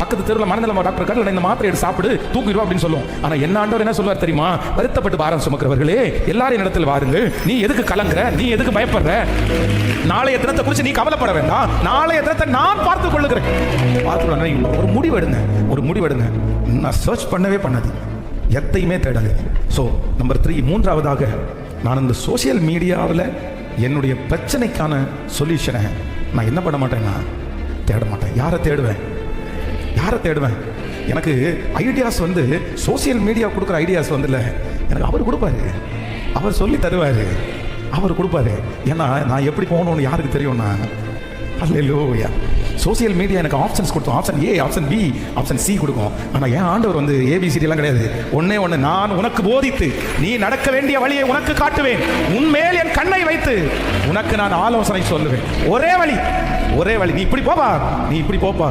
பக்கத்து தெருவில் மனநல டாக்டர் கடல இந்த மாத்திரை எடுத்து சாப்பிடு தூக்கிடுவா அப்படின்னு சொல்லுவோம் ஆனால் என்ன ஆண்டவர் என்ன சொல்லுவார் தெரியுமா? வருத்தப்பட்டு பாரம் சுமக்கிறவர்களே எல்லாரையும் இடத்துல வாருங்கள். நீ எதுக்கு கலங்குற? நீ எதுக்கு பயப்படுற? நாளைய தினத்தை குறித்து நீ கவலைப்பட வேண்டாம். நாளைய தினத்தை நான் பார்த்துக் கொள்ளுகிறேன். பார்த்துக்கொள்ள ஒரு முடிவெடுங்க ஒரு முடிவெடுங்க நான் சர்ச் பண்ணவே பண்ணாது எத்தையுமே தேடாது ஸோ நம்பர் த்ரீ மூன்றாவதாக நான் இந்த சோஷியல் மீடியாவில் என்னுடைய பிரச்சனைக்கான சொல்யூஷனை நான் என்ன பண்ண மாட்டேன்னா தேட மாட்டேன். யாரை தேடுவேன்? யாரை தேடுவேன்? எனக்கு ஐடியாஸ் வந்து சோஷியல் மீடியா கொடுக்குற ஐடியாஸ் வந்து இல்லை. எனக்கு அவர் கொடுப்பாரு. அவர் சொல்லி தருவார். அவர் கொடுப்பாரு. ஏன்னா நான் எப்படி போகணும்னு யாருக்கு தெரியும்னா? அல்லையா சோஷியல் மீடியா எனக்கு ஆப்ஷன்ஸ் கொடுத்தோம். Option A option B option C கொடுக்கும். ஆனால் ஏன் ஆண்டவர் வந்து ஏபிசிடிலாம் கிடையாது. ஒன்னே ஒன்று நான் உனக்கு போதித்து நீ நடக்க வேண்டிய வழியை உனக்கு காட்டுவேன். உன்மேல் என் கண்ணை வைத்து உனக்கு நான் ஆலோசனை சொல்லுவேன். ஒரே வழி. ஒரே வழி. நீ இப்படி போப்பா. நீ இப்படி போப்பா.